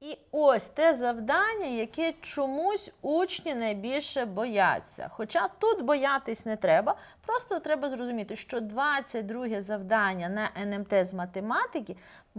І ось те завдання, яке чомусь учні найбільше бояться. Хоча тут боятись не треба, просто треба зрозуміти, що 22 завдання на НМТ з математики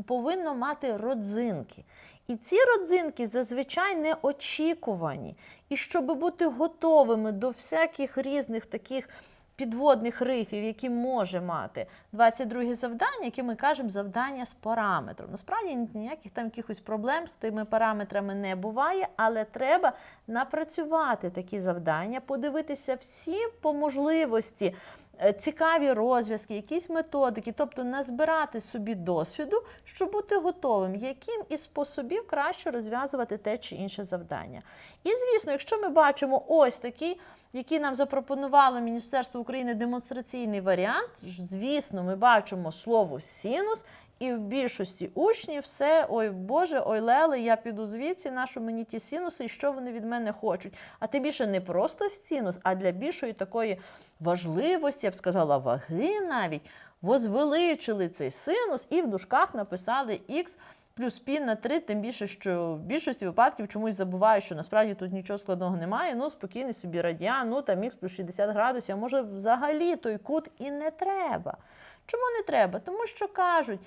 повинно мати родзинки. І ці родзинки зазвичай не очікувані. І щоб бути готовими до всяких різних таких підводних рифів, які може мати 22 завдання, яке ми кажемо завдання з параметром. Насправді ніяких там якихось проблем з тими параметрами не буває, але треба напрацювати такі завдання, подивитися всі по можливості. е, Цікаві розв'язки, якісь методики, тобто назбирати собі досвіду, щоб бути готовим, яким із способів краще розв'язувати те чи інше завдання. І звісно, якщо ми бачимо ось такий, який нам запропонувало Міністерство України демонстраційний варіант, звісно, ми бачимо слово синус. І в більшості учнів все, ой Боже, ой Леле, я піду звідси, нащо мені ті синуси, і що вони від мене хочуть. А ти більше не просто в синус, а для більшої такої важливості, я б сказала, ваги навіть, возвеличили цей синус і в дужках написали х плюс пі на 3, тим більше, що в більшості випадків чомусь забувають, що насправді тут нічого складного немає. Ну, спокійний собі радіан, ну там х плюс 60 градусів, а може взагалі той кут і не треба. Чому не треба? Тому що кажуть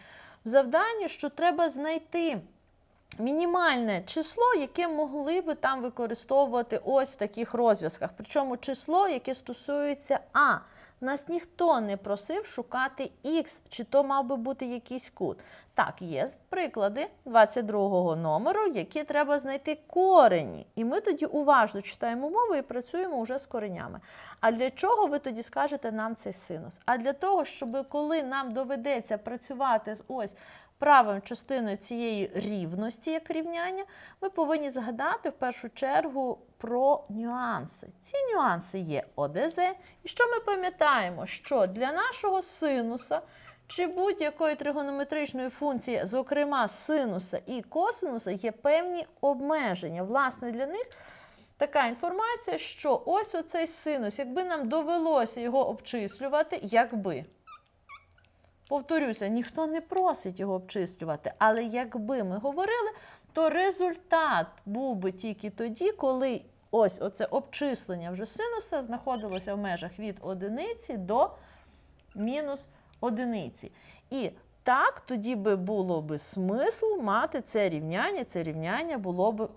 в завданні, що треба знайти мінімальне число, яке могли би там використовувати ось в таких розв'язках. Причому число, яке стосується А. Нас ніхто не просив шукати Х, чи то мав би бути якийсь кут. Так, є приклади 22-го номеру, які треба знайти корені. І ми тоді уважно читаємо мову і працюємо вже з коренями. А для чого ви тоді скажете нам цей синус? А для того, щоб коли нам доведеться працювати з ось правою частиною цієї рівності як рівняння, ми повинні згадати в першу чергу про нюанси. Ці нюанси є ОДЗ. І що ми пам'ятаємо? Що для нашого синуса чи будь-якої тригонометричної функції, зокрема синуса і косинуса, є певні обмеження. Власне, для них така інформація, що ось оцей синус, якби нам довелося його обчислювати, якби. Повторюся, ніхто не просить його обчислювати, але якби ми говорили, то результат був би тільки тоді, коли ось оце обчислення вже синуса знаходилося в межах від одиниці до мінус одиниці. І так тоді би було би смисл мати це рівняння, це рівняння було би,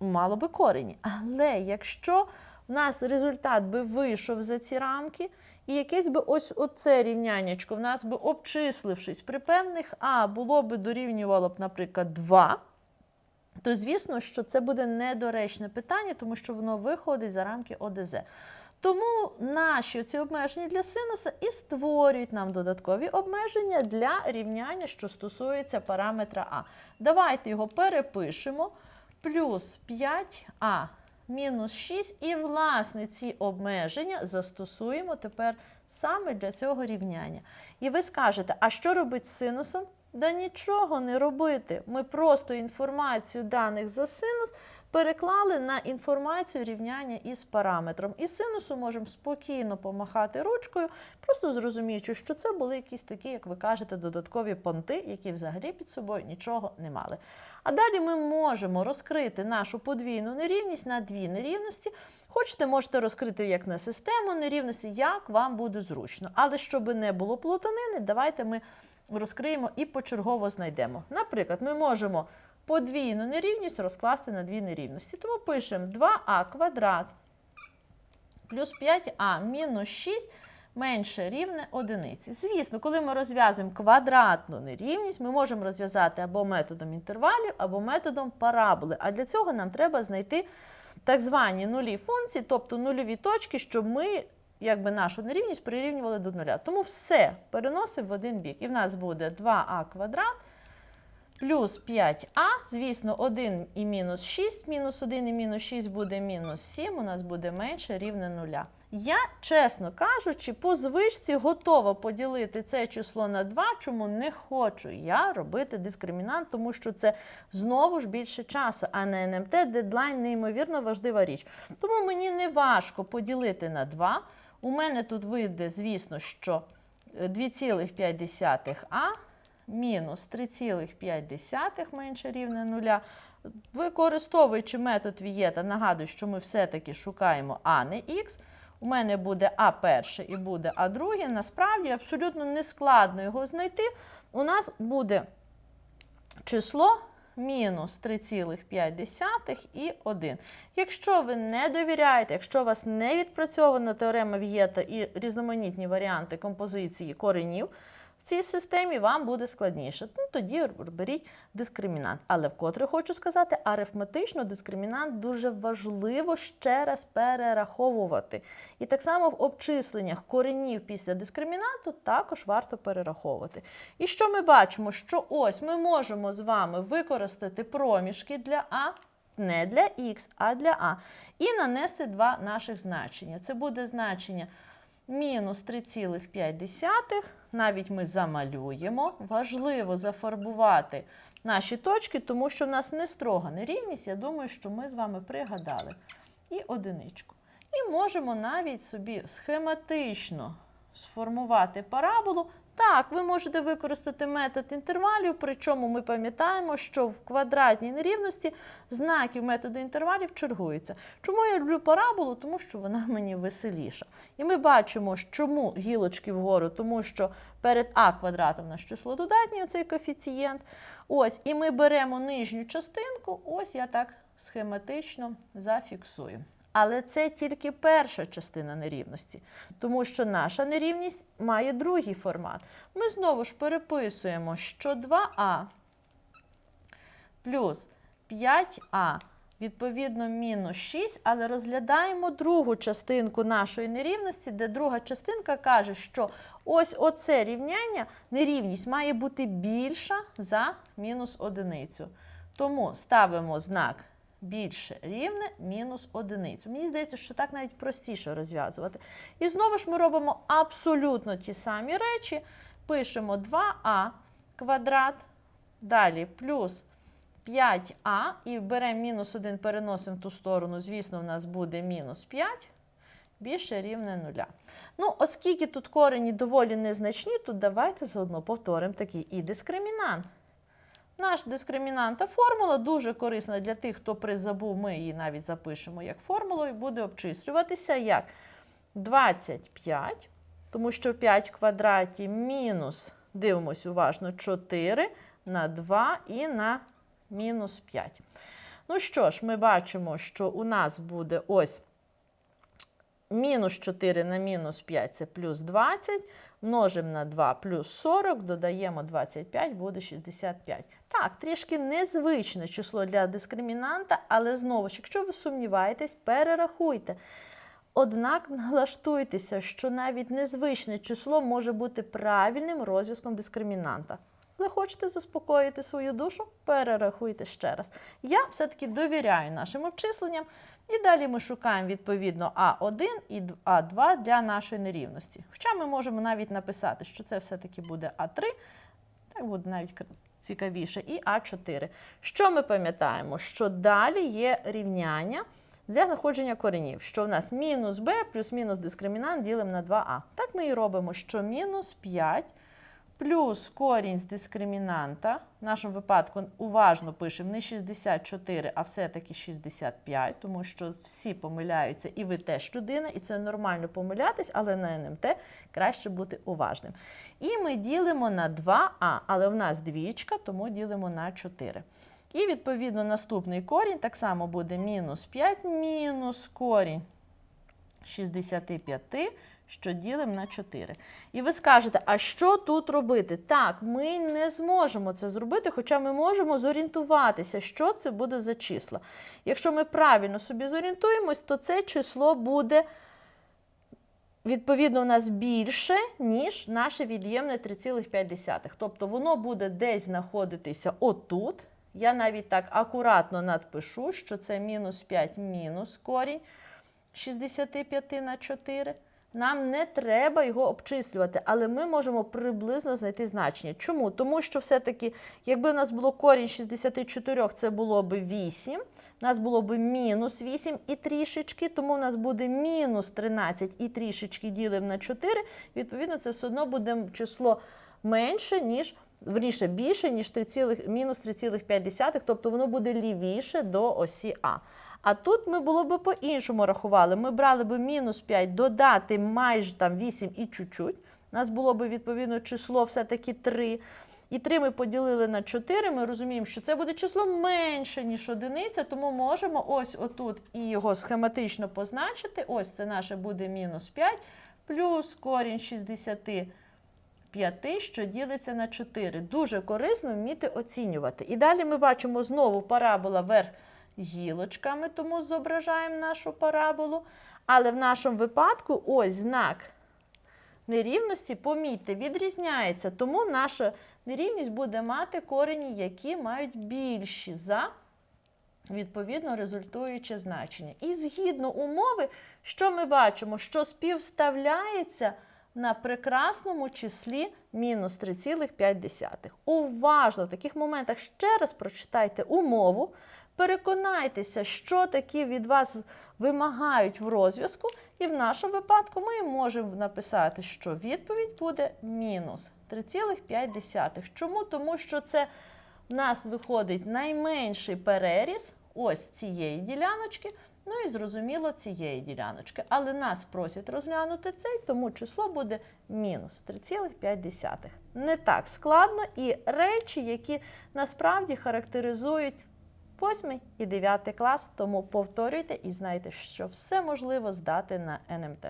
мало би корені. Але якщо в нас результат би вийшов за ці рамки, і якесь би ось оце рівняннячко в нас би обчислившись при певних А було би дорівнювало б, наприклад, 2, то звісно, що це буде недоречне питання, тому що воно виходить за рамки ОДЗ. Тому наші ці обмеження для синуса і створюють нам додаткові обмеження для рівняння, що стосується параметра А. Давайте його перепишемо. Плюс 5а мінус 6. І, власне, ці обмеження застосуємо тепер саме для цього рівняння. І ви скажете, а що робить з синусом? Да нічого не робити. Ми просто інформацію даних за синус переклали на інформацію рівняння із параметром. І синусу можемо спокійно помахати ручкою, просто зрозуміючи, що це були якісь такі, як ви кажете, додаткові понти, які взагалі під собою нічого не мали. А далі ми можемо розкрити нашу подвійну нерівність на дві нерівності. Хочете, можете розкрити як на систему нерівності, як вам буде зручно. Але щоб не було плутанини, давайте ми розкриємо і почергово знайдемо. Наприклад, ми можемо подвійну нерівність розкласти на дві нерівності. Тому пишемо 2а квадрат плюс 5а мінус 6 менше рівне одиниці. Звісно, коли ми розв'язуємо квадратну нерівність, ми можемо розв'язати або методом інтервалів, або методом параболи. А для цього нам треба знайти так звані нулі функції, тобто нульові точки, щоб ми якби нашу нерівність прирівнювали до нуля. Тому все переносимо в один бік. І в нас буде 2а квадрат плюс 5а, звісно, 1 і мінус 6, мінус 1 і мінус 6 буде мінус 7, у нас буде менше рівне нуля. Я, чесно кажучи, по звичці готова поділити це число на 2, чому не хочу я робити дискримінант, тому що це знову ж більше часу, а на НМТ дедлайн неймовірно важлива річ. Тому мені не важко поділити на 2. У мене тут вийде, звісно, що е, 2,5а мінус 3,5 менше рівне нуля. Використовуючи метод Вієта, нагадую, що ми все-таки шукаємо А не Х. У мене буде А перше і буде А друге. Насправді абсолютно нескладно його знайти. У нас буде число мінус 3,5 і 1. Якщо ви не довіряєте, якщо у вас не відпрацьована теорема Вієта і різноманітні варіанти композиції коренів, в цій системі вам буде складніше. Ну, тоді беріть дискримінант. Але вкотре хочу сказати, арифметично дискримінант дуже важливо ще раз перераховувати. І так само в обчисленнях коренів після дискримінанту також варто перераховувати. І що ми бачимо? Що ось ми можемо з вами використати проміжки для А. Не для Х, а для А. І нанести два наших значення. Це буде значення мінус 3,5. Навіть ми замалюємо. Важливо зафарбувати наші точки, тому що в нас не строга нерівність. Я думаю, що ми з вами пригадали. І одиничку. І можемо навіть собі схематично сформувати параболу. Так, ви можете використати метод інтервалів, причому ми пам'ятаємо, що в квадратній нерівності знаків методу інтервалів чергуються. Чому я люблю параболу? Тому що вона мені веселіша. І ми бачимо, чому гілочки вгору, тому що перед а квадратом наш число додатній, оцей коефіцієнт. Ось, і ми беремо нижню частинку, ось я так схематично зафіксую. Але це тільки перша частина нерівності, тому що наша нерівність має другий формат. Ми знову ж переписуємо, що 2а плюс 5а відповідно мінус 6, але розглядаємо другу частинку нашої нерівності, де друга частинка каже, що ось оце рівняння, нерівність має бути більша за мінус одиницю. Тому ставимо знак більше рівне мінус одиницю. Мені здається, що так навіть простіше розв'язувати. І знову ж ми робимо абсолютно ті самі речі. Пишемо 2а квадрат, далі плюс 5а, і беремо мінус 1, переносимо в ту сторону, звісно, в нас буде мінус 5. Більше рівне нуля. Ну, оскільки тут корені доволі незначні, то давайте заодно повторимо такий і дискримінант. Наш дискримінанта формула дуже корисна для тих, хто призабув, ми її навіть запишемо як формулу, і буде обчислюватися як 25, тому що 5 в квадраті мінус, дивимось уважно, 4 на 2 і на мінус 5. Ну що ж, ми бачимо, що у нас буде ось мінус 4 на мінус 5 це плюс 20. Множимо на 2 плюс 40, додаємо 25, буде 65. Так, трішки незвичне число для дискримінанта, але знову ж, якщо ви сумніваєтесь, перерахуйте. Однак налаштуйтеся, що навіть незвичне число може бути правильним розв'язком дискримінанта. Ви хочете заспокоїти свою душу? Перерахуйте ще раз. Я все-таки довіряю нашим обчисленням. І далі ми шукаємо відповідно А1 і А2 для нашої нерівності. Хоча ми можемо навіть написати, що це все-таки буде А3, так буде навіть цікавіше, і А4. Що ми пам'ятаємо? Що далі є рівняння для знаходження коренів, що в нас мінус b плюс-мінус дискримінант ділимо на 2а. Так ми і робимо, що мінус 5 плюс корінь з дискримінанта, в нашому випадку уважно пишемо не 64, а все-таки 65, тому що всі помиляються, і ви теж людина, і це нормально помилятись, але на НМТ краще бути уважним. І ми ділимо на 2а, але в нас двічка, тому ділимо на 4. І, відповідно, наступний корінь так само буде мінус 5 мінус корінь 65 що ділимо на 4. І ви скажете, а що тут робити? Так, ми не зможемо це зробити, хоча ми можемо зорієнтуватися, що це буде за числа. Якщо ми правильно собі зорієнтуємось, то це число буде, відповідно, у нас більше, ніж наше від'ємне 3,5. Тобто воно буде десь знаходитися отут. Я навіть так акуратно надпишу, що це мінус 5 мінус корінь 65 на 4. Нам не треба його обчислювати, але ми можемо приблизно знайти значення. Чому? Тому що все-таки, якби в нас було корінь 64, це було б 8, у нас було б мінус 8 і трішечки, тому у нас буде мінус 13 і трішечки ділимо на 4. Відповідно, це все одно буде число менше, ніж верніше більше, ніж 3, мінус 3,5, тобто воно буде лівіше до осі А. А тут ми було би по-іншому рахували. Ми брали би мінус 5, додати майже там 8 і чуть-чуть. У нас було би відповідно число все-таки 3. І 3 ми поділили на 4, ми розуміємо, що це буде число менше, ніж одиниця, тому можемо ось отут і його схематично позначити. Ось це наше буде мінус 5, плюс корінь 65, що ділиться на 4. Дуже корисно вміти оцінювати. І далі ми бачимо знову парабола вверх гілочками, тому зображаємо нашу параболу. Але в нашому випадку ось знак нерівності, помітьте, відрізняється. Тому наша нерівність буде мати корені, які мають більші за відповідно результуюче значення. І згідно умови, що ми бачимо, що співставляється на прекрасному числі мінус 3,5. Уважно в таких моментах ще раз прочитайте умову, переконайтеся, що такі від вас вимагають в розв'язку, і в нашому випадку ми можемо написати, що відповідь буде мінус 3,5. Чому? Тому що це в нас виходить найменший переріз ось цієї діляночки, ну і зрозуміло цієї діляночки. Але нас просять розглянути цей, тому число буде мінус 3,5. Не так складно і речі, які насправді характеризують 8 і 9 клас, тому повторюйте і знайте, що все можливо здати на НМТ.